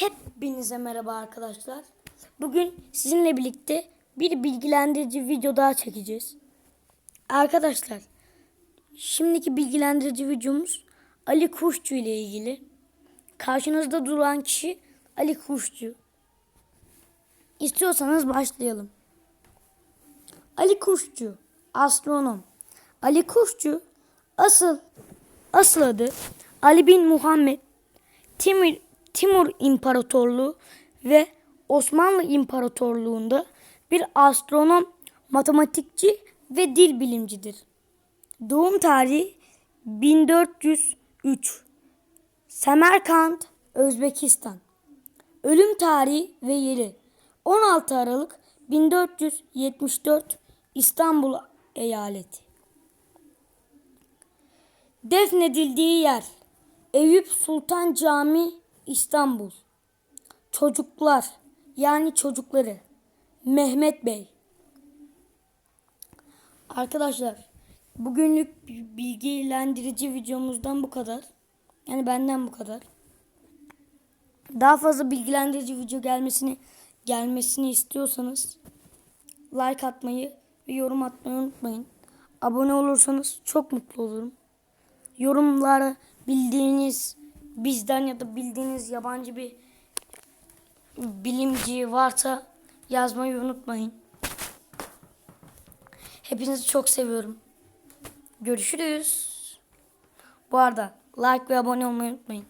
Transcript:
Hepinize merhaba arkadaşlar. Bugün sizinle birlikte bir bilgilendirici video daha çekeceğiz. Arkadaşlar, şimdiki bilgilendirici videomuz Ali Kuşçu ile ilgili. Karşınızda duran kişi Ali Kuşçu. İstiyorsanız başlayalım. Ali Kuşçu, astronom. Ali Kuşçu asıl asıl adı Ali bin Muhammed Timur, Timur İmparatorluğu ve Osmanlı İmparatorluğu'nda bir astronom, matematikçi ve dil bilimcidir. Doğum tarihi 1403. Semerkant, Özbekistan. Ölüm tarihi ve yeri 16 Aralık 1474 İstanbul eyaleti. Defnedildiği yer Eyüp Sultan Camii İstanbul. Çocuklar yani çocukları Mehmet Bey. Arkadaşlar bugünlük bilgilendirici videomuzdan bu kadar. Yani benden bu kadar. Daha fazla bilgilendirici video gelmesini gelmesini istiyorsanız like atmayı ve yorum atmayı unutmayın. Abone olursanız çok mutlu olurum. Yorumlara bildiğiniz bizden ya da bildiğiniz yabancı bir bilimci varsa yazmayı unutmayın. Hepinizi çok seviyorum. Görüşürüz. Bu arada like ve abone olmayı unutmayın.